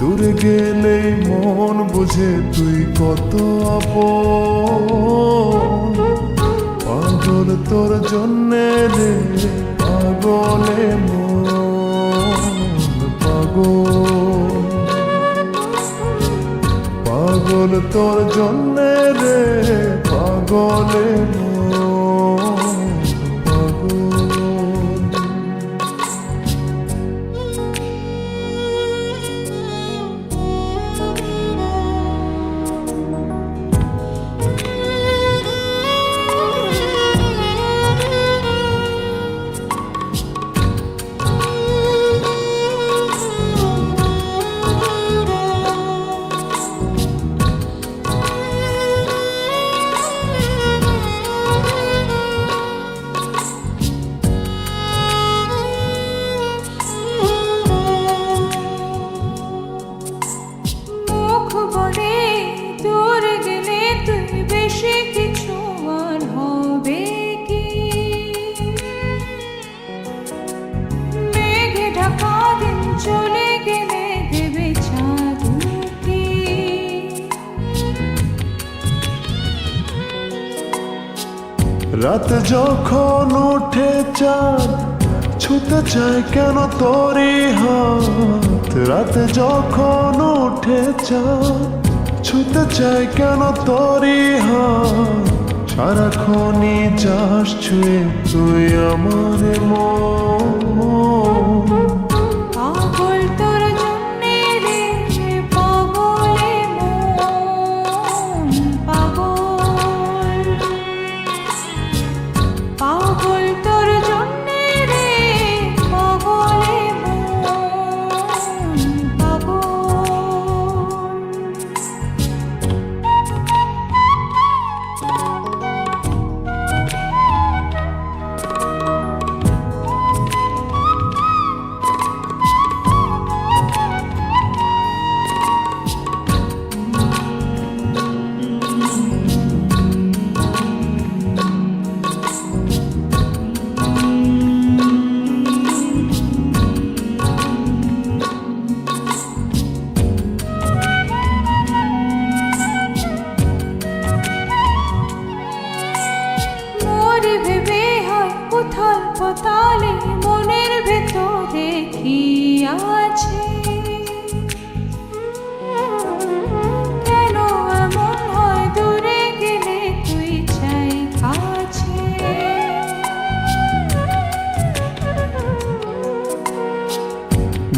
দূরে গেলে মন বুঝে তুই কত আপন। পাগল তোর জন্যে রে, পাগলে মন, পাগল। পাগল তোর জন্যে রে, পাগলে মন। রাত যখন উঠে চাঁদ, ছুতে চায় কেন তরি হাত? রাত যখন উঠে চাঁদ, ছুতে চায় কেন তরি হাত? সারাক্ষণই যাস ছুঁয়ে তুই আমার মন।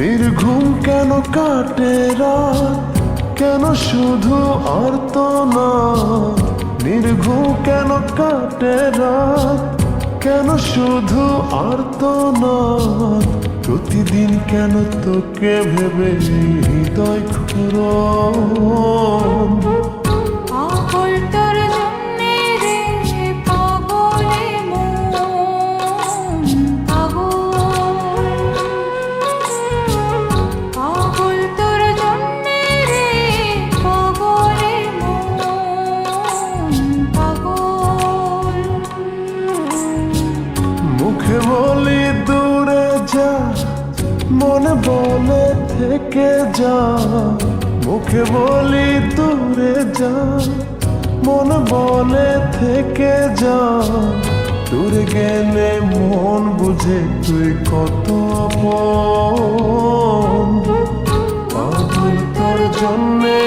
নির্ঘুম কেন কাটে রাত? কেন শুধু আর তো না নির্ঘুম কেন কাটে রাত? কেন শুধু আর তো না প্রতিদিন কেন তোকে ভেবে হৃদয় খুরন বলি দূরে যা, মন বলে থেকে যা। মুখে বলি দূরে যা, মন বলে থেকে যা। দূরে গেলে মন বুঝে তুই কত পাগল তোর জন্যে